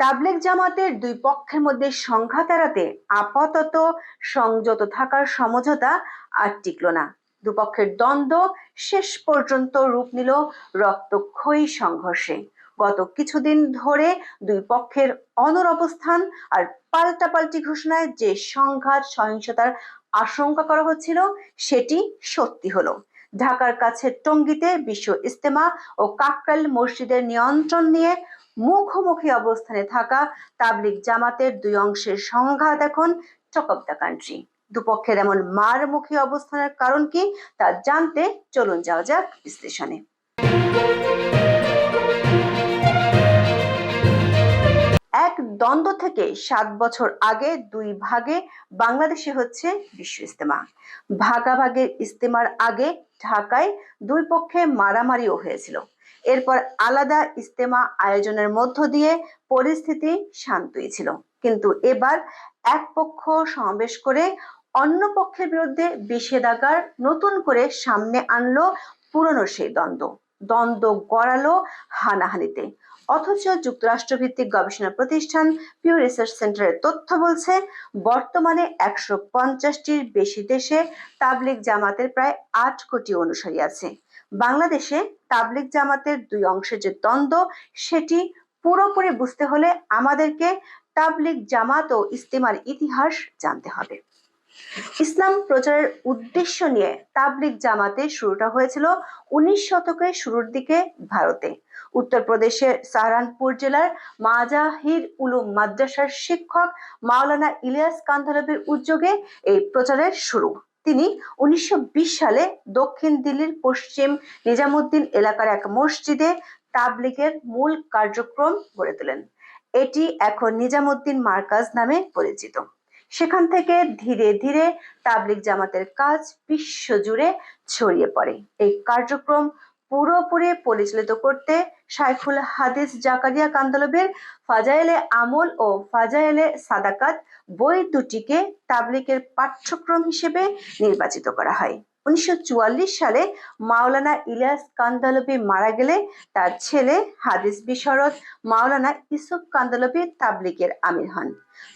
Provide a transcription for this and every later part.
তাবলিগ জামাতের দুই পক্ষের মধ্যে সংঘাত এড়াতে আপাতত সংযত থাকার সমঝোতা আর টিকল না। দুপক্ষের দ্বন্দ্ব শেষ পর্যন্ত রূপ নিল রক্তক্ষয়ী সংঘর্ষে। গত কিছুদিন ধরে দুই পক্ষের অনর অবস্থান আর পাল্টাপাল্টি ঘোষণায় যে সংঘাত, সহিংসতার আশঙ্কা করা হচ্ছিল, সেটি সত্যি হলো। ঢাকার কাছে টঙ্গিতে বিশ্ব ইস্তেমা ও কাকরাইল মসজিদের নিয়ন্ত্রণ নিয়ে মুখোমুখি অবস্থানে থাকা তাবলিগ জামাতের দুই অংশের সংঘাত এখন টক অব দ্য কান্ট্রি দুপক্ষের এমন মারমুখী অবস্থানের কারণ কি তা জানতে চলুন যাওয়া যাক বিশ্লেষণে। এক দ্বন্দ্ব থেকে সাত বছর আগে দুই ভাগে বাংলাদেশে হচ্ছে বিশ্ব ইস্তেমা ভাগাভাগের ইস্তেমার আগে ঢাকায় দুই পক্ষে মারামারিও হয়েছিল। এরপর আলাদা ইস্তেমা আয়োজনের মধ্য দিয়ে পরিস্থিতি শান্তই ছিল। কিন্তু এবার এক পক্ষ সমাবেশ করে অন্য পক্ষের বিরুদ্ধে বিষেধাগার নতুন করে সামনে আনলো পুরনো সেই দ্বন্দ্ব। দ্বন্দ্ব গড়ালো হানাহানিতে। অথচ যুক্তরাষ্ট্রভিত্তিক গবেষণা প্রতিষ্ঠান পিউ রিসার্চ সেন্টারের তথ্য বলছে, বর্তমানে একশো পঞ্চাশটির বেশি দেশে তাবলিগ জামাতের প্রায় আট কোটি অনুসারী আছে। বাংলাদেশে তাবলিগ জামাতের দুই অংশের যে দ্বন্দ্ব, সেটি পুরোপুরি বুঝতে হলে আমাদেরকে তাবলিগ জামাত ও ইস্তেমার ইতিহাস জানতে হবে। ইসলাম প্রচারের উদ্দেশ্য নিয়ে তাবলিগ জামাতে শুরুটা হয়েছিল উনিশ শতকের শুরুর দিকে ভারতে। উত্তরপ্রদেশের সাহারানপুর জেলার মাজাহির উলুম মাদ্রাসার শিক্ষক মাওলানা ইলিয়াস কান্ধালবির উদ্যোগে এই প্রচারের শুরু। তিনি উনিশশো সালে দক্ষিণ দিল্লির পশ্চিম নিজামুদ্দিন এলাকার এক মসজিদে তাবলিগের মূল কার্যক্রম গড়ে তোলেন। এটি এখন নিজামুদ্দিন মার্কাজ নামে পরিচিত। সেখান থেকে ধীরে ধীরে তাবলিগ জামাতের কাজ বিশ্বজুড়ে ছড়িয়ে পড়ে। এই কার্যক্রম পুরোপুরি পরিচালিত করতে শাইখুল হাদিস জাকারিয়া কান্দলবের ফাজাইলে আমল ও ফাজাইলে সাদাকাত বই দুটিকে তাবলিকের পাঠ্যক্রম হিসেবে নির্বাচিত করা হয়। উনিশশো চুয়াল্লিশ সালে মাওলানা ইলিয়াস কান্দালবি মারা গেলে তার ছেলে হাদিস বিশরদ মাওলানা ইসুফ কান্দালবি তাবলিকের আমির হন।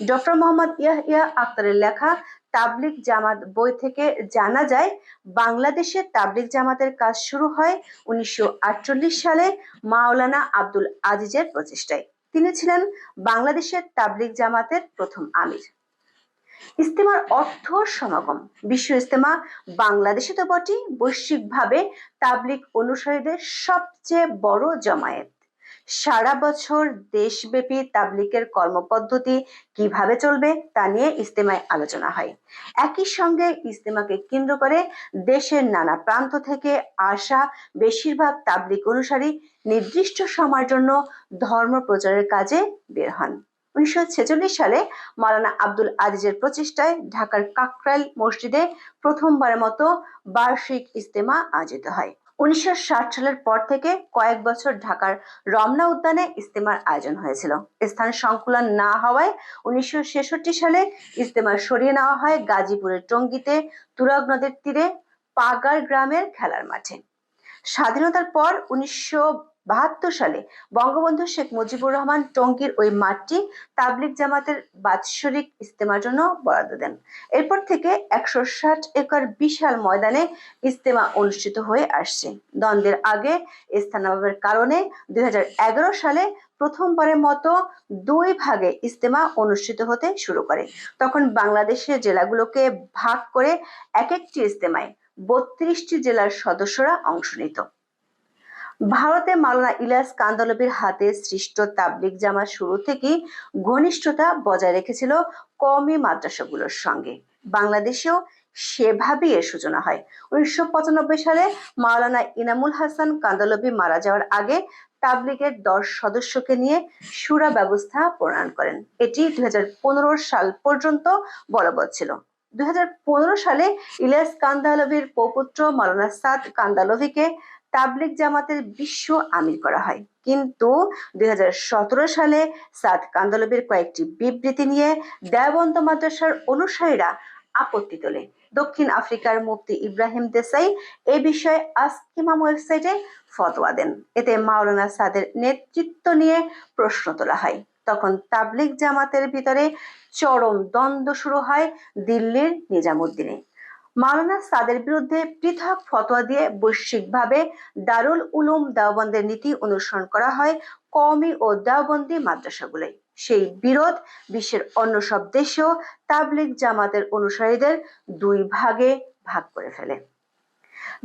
ডক্টর মোহাম্মদ ইয়াহিয়া আক্তারের লেখা তাবলিক জামাত বই থেকে জানা যায়, বাংলাদেশে তাবলিক জামাতের কাজ শুরু হয় উনিশশো আটচল্লিশ সালে মাওলানা আব্দুল আজিজের প্রচেষ্টায়। তিনি ছিলেন বাংলাদেশের তাবলিক জামাতের প্রথম আমির। ইস্তেমার অর্থ সমাগম। বিশ্ব ইস্তেমা বাংলাদেশে তো বটেই, বৈশ্বিকভাবে তাবলিক অনুসারীদের সবচেয়ে বড় জমায়েত। সারা বছর দেশব্যাপী তাবলিকের কর্মপদ্ধতি কীভাবে চলবে তা নিয়ে ইস্তেমায় আলোচনা হয়। একই সঙ্গে ইস্তেমাকে কেন্দ্র করে দেশের নানা প্রান্ত থেকে আসা বেশিরভাগ তাবলিক অনুসারী নির্দিষ্ট সময়ের জন্য ধর্ম প্রচারের কাজে বের হন। উনিশশো ছেচল্লিশ সালে মালানা আব্দুল আজিজের প্রচেষ্টায় ঢাকার কাকরাইল মসজিদে প্রথমবারের মতো বার্ষিক ইস্তেমা আয়োজিত হয়। উনিশশো সালের পর থেকে কয়েক বছর ঢাকার রমনা উদ্যানে ইস্তেমার আয়োজন হয়েছিল। স্থান সংকুলন না হওয়ায় উনিশশো ছেষট্টি সালে ইস্তেমার সরিয়ে নেওয়া হয় গাজীপুরের টঙ্গিতে তুরাগ নদীর তীরে পাগার গ্রামের খেলার মাঠে। স্বাধীনতার পর উনিশশো বাহাত্তর সালে বঙ্গবন্ধু শেখ মুজিবুর রহমান টঙ্গীর ওই মাঠটি তাবলিক জামাতের বাৎসরিক ইস্তেমার জন্য বরাদ্দ দেন। এরপর থেকে একশো ষাট একর বিশাল ময়দানে ইস্তেমা অনুষ্ঠিত হয়ে আসছে। দ্বন্দ্বের আগে স্থানাভাবের কারণে দুই হাজার এগারো সালে প্রথমবারের মতো দুই ভাগে ইস্তেমা অনুষ্ঠিত হতে শুরু করে। তখন বাংলাদেশের জেলাগুলোকে ভাগ করে এক একটি ইস্তেমায় বত্রিশটি জেলার সদস্যরা অংশ নিত। ভারতে মাওলানা ইলিয়াস কান্দলবির হাতে সৃষ্ট তাবলিক জামা শুরু থেকেই ঘনিষ্ঠতা বজায় রেখেছিল কমি মাদ্রাসাগুলোর সঙ্গে। বাংলাদেশেও সেভাবেই এর সূচনা হয়। উনিশশো সালে মাওলানা ইনামুল হাসান কান্দলবি মারা যাওয়ার আগে তাবলিগের দশ সদস্যকে নিয়ে সুরা ব্যবস্থা প্রণয়ন করেন। এটি দুই হাজার পনেরো সাল পর্যন্ত বলবৎ ছিল। দুই হাজার পনেরো সালে ইলিয়াস কান্দালভির পৌপুত্র মাওলানা সাদ কান্দালভিকে তাবলিক জামাতের বিশ্ব আমির করা হয়। কিন্তু দুই হাজার সতেরো সালে সাদ কান্দলবের কয়েকটি বিবৃতি নিয়ে দেবন্ত মাদ্রাসার অনুসারীরা আপত্তি তোলে। দক্ষিণ আফ্রিকার মুফতি ইব্রাহিম দেসাই এ বিষয়ে আসকিমাম ওয়েবসাইটে ফতোয়া দেন। এতে মাওলানা সাদের নেতৃত্ব নিয়ে প্রশ্ন তোলা হয়। তখন তাবলিগ জামাতের ভিতরে চরম দ্বন্দ্ব শুরু হয় দিল্লির নিজামুদ্দিনে। মাওলানা সাদের বিরুদ্ধে পৃথক ফতোয়া দিয়ে বৈশ্বিকভাবে দারুল উলুম দেওবন্দের নীতি অনুসরণ করা হয় কওমি ও দেওবন্দি মাদ্রাসাগুলোয়। সেই বিরোধ বিশ্বের অন্য সব দেশেও তাবলিগ জামাতের অনুসারীদের দুই ভাগে ভাগ করে ফেলে।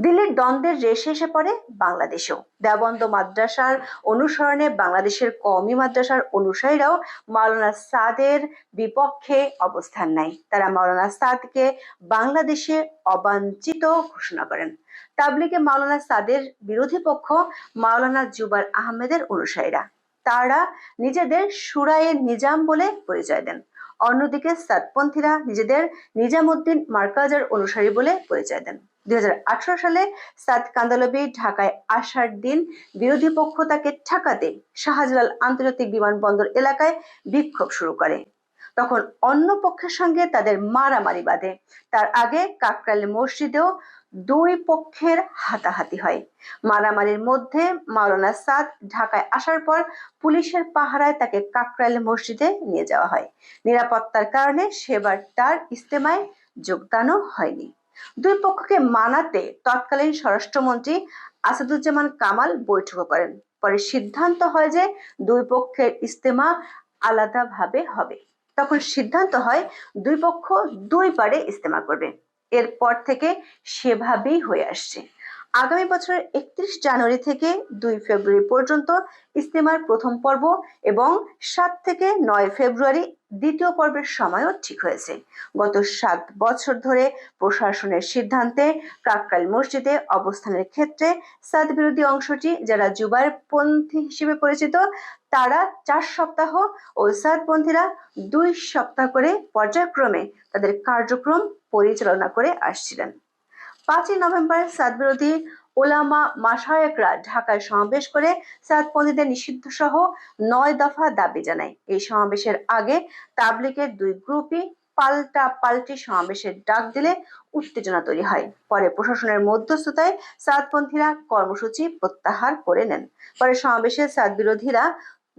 দিল্লির দ্বন্দ্বের রেশ এসে পড়ে বাংলাদেশেও। দেওবন্দ মাদ্রাসার অনুসরণে বাংলাদেশের কওমি মাদ্রাসার অনুসারীরাও মাওলানা সাদের বিপক্ষে অবস্থান নেয়। তারা মাওলানা সাদকে বাংলাদেশে অবাঞ্ছিত ঘোষণা করেন। তাবলিগে মাওলানা সাদের বিরোধী পক্ষ মাওলানা জুবার আহমেদের অনুসারীরা। তারা নিজেদের সুরায়ে নিজাম বলে পরিচয় দেন। অন্যদিকে সাদপন্থীরা নিজেদের নিজামুদ্দিন মার্কাজার অনুসারী বলে পরিচয় দেন। দুই হাজার আঠারো সালে সাদ কান্দালবি ঢাকায় আসার দিন বিরোধী পক্ষ তাকে ঠেকাতে শাহজালাল আন্তর্জাতিক বিমানবন্দর এলাকায় বিক্ষোভ শুরু করে। তখন অন্য পক্ষের সঙ্গে তাদের মারামারি বাঁধে। তার আগে কাকরাইল মসজিদেও দুই পক্ষের হাতাহাতি হয়। মারামারির মধ্যে মাওলানা সাদ ঢাকায় আসার পর পুলিশের পাহারায় তাকে কাকরাইল মসজিদে নিয়ে যাওয়া হয়। নিরাপত্তার কারণে সেবার তার ইস্তেমায় যোগদানও হয়নি। দুই পক্ষকে মানাতে তৎকালীন স্বরাষ্ট্রমন্ত্রী আসাদুজ্জামান কামাল বৈঠক করেন। পরে সিদ্ধান্ত হয় যে দুই পক্ষের ইস্তেমা আলাদাভাবে হবে। তখন সিদ্ধান্ত হয় দুই পক্ষ দুইবারে ইস্তেমা করবে। এরপর থেকে সেভাবেই হয়ে আসছে। আগামী বছরের একত্রিশ জানুয়ারি থেকে দুই ফেব্রুয়ারি পর্যন্ত ইস্তেমার প্রথম পর্ব এবং সাত থেকে নয় ফেব্রুয়ারি দ্বিতীয় পর্বের সময়ও ঠিক হয়েছে। গত সাত বছর ধরে প্রশাসনের সিদ্ধান্তে কাকরাইল মসজিদে অবস্থানের ক্ষেত্রে সাদ বিরোধী অংশটি যারা জুবাইর পন্থী হিসেবে পরিচিত, তারা চার সপ্তাহ ও সাদপন্থীরা দুই সপ্তাহ করে পর্যায়ক্রমে তাদের কার্যক্রম পরিচালনা করে আসছিলেন। পাঁচই নভেম্বর সাদ বিরোধী ওলামা মাসায়করা ঢাকায় সমাবেশ করে সাদপন্থীদের নিষিদ্ধ সহ নয় দফা দাবি জানায়। এই সমাবেশের আগে তাবলিকের দুই গ্রুপই পাল্টা পাল্টি সমাবেশের ডাক দিলে উত্তেজনা তৈরি হয়। পরে প্রশাসনের মধ্যস্থতায় সাদপন্থীরা কর্মসূচি প্রত্যাহার করে নেন। পরে সমাবেশে সাদ বিরোধীরা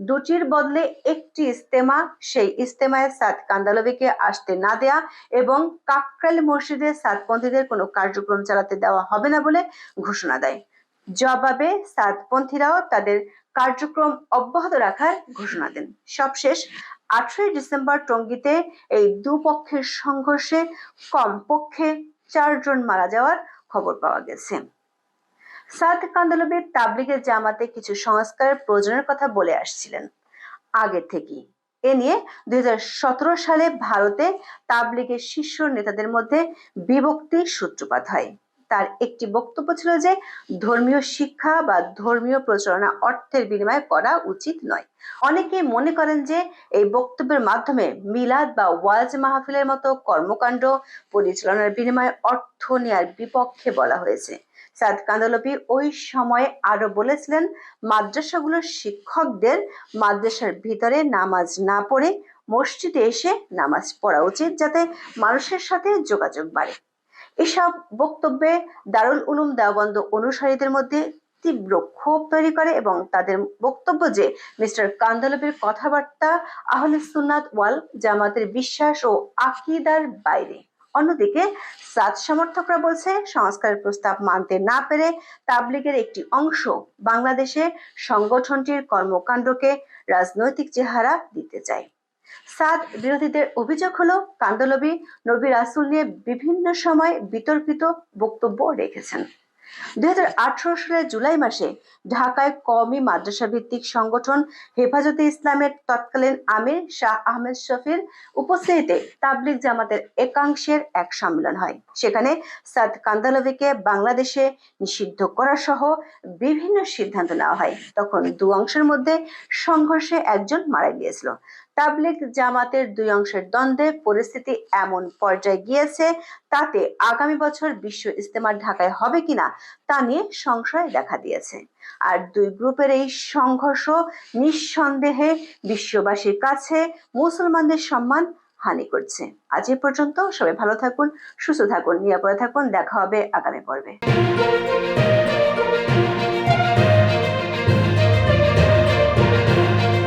দুটির বদলে একটি ইস্তেমা, সেই ইস্তেমায় সাদ কান্দালবিকে আসতে না দেয়া এবং কাকরাইল মসজিদে সাদপন্থীদের কোনো কার্যক্রম চালাতে দেওয়া হবে না বলে ঘোষণা দেয়। জবাবে সাদপন্থীরাও তাদের কার্যক্রম অব্যাহত রাখার ঘোষণা দেন। সবশেষ, আঠারোই ডিসেম্বর টঙ্গীতে এই দুপক্ষের সংঘর্ষে কমপক্ষে চারজন মারা যাওয়ার খবর পাওয়া গেছে। সাদ কান্দলবি তাবলিগের জামাতে কিছু সংস্কারের প্রয়োজনের কথা বলে আসছিলেন। আগে থেকেই। এ নিয়ে দুই সালে ভারতে তাবলিগের শীর্ষ নেতাদের মধ্যে বিভক্তির সূত্রপাত হয়। তার একটি বক্তব্য ছিল যে, ধর্মীয় শিক্ষা বা ধর্মীয় প্রচারণা অর্থের বিনিময়ে করা উচিত নয়। অনেকে মনে করেন যে, এই বক্তব্যের মাধ্যমে মিলাদ বা ওয়াজ মাহফিলের মতো কর্মকাণ্ড পরিচালনার বিনিময়ে অর্থ নেয়ার বিপক্ষে বলা হয়েছে। সাদ কান্দলপি ওই সময়ে আরও বলেছিলেন, মাদ্রাসাগুলোর শিক্ষকদের মাদ্রাসার ভিতরে নামাজ না পড়ে মসজিদে এসে নামাজ পড়া উচিত যাতে মানুষের সাথে যোগাযোগ বাড়ে। এসব বক্তব্যে দারুল উলুম দেওবন্দ অনুসারীদের মধ্যে তীব্র ক্ষোভ তৈরি করে এবং তাদের বক্তব্য যে মিস্টার কান্দালবির কথাবার্তা আহলে সুন্নাত ওয়াল জামাতের বিশ্বাস ও আকিদার বাইরে। অন্যদিকে সাদ সমর্থকরা বলছে, সংস্কারের প্রস্তাব মানতে না পেরে তাবলিগের একটি অংশ বাংলাদেশে সংগঠনটির কর্মকাণ্ডকে রাজনৈতিক চেহারা দিতে চায়। সাদ বিরোধীদের অভিযোগ হলো কান্দলবি নবী রাসুল নিয়ে বিভিন্ন সময় বিতর্কিত বক্তব্য রেখেছেন। দুই সালের জুলাই মাসে ঢাকায় কওমি মাদ্রাসা ভিত্তিক সংগঠন হেফাজতে ইসলামের তৎকালীন আমির শাহ আহমেদ শফির উপস্থিতিতে তাবলিগ জামাতের একাংশের এক সম্মেলন হয়। সেখানে সাদ কান্দালভিকে বাংলাদেশে নিষিদ্ধ করা সহ বিভিন্ন সিদ্ধান্ত নেওয়া হয়। তখন দু অংশের মধ্যে সংঘর্ষে একজন মারা গিয়েছিল। তাবলিগ জামাতের দুই অংশের দ্বন্দ্বে পরিস্থিতি এমন পর্যায়ে গিয়েছে তাতে আগামী বছর বিশ্ব ইস্তেমার ঢাকায় হবে কিনা তা নিয়ে সংশয় দেখা দিয়েছে। আর দুই গ্রুপের এই সংঘর্ষ নিঃসন্দেহে বিশ্ববাসীর কাছে মুসলমানদের সম্মান হানি করছে। আজ এ পর্যন্ত সবাই ভালো থাকুন, সুস্থ থাকুন, নিরাপদে থাকুন। দেখা হবে আগামী পর্বে।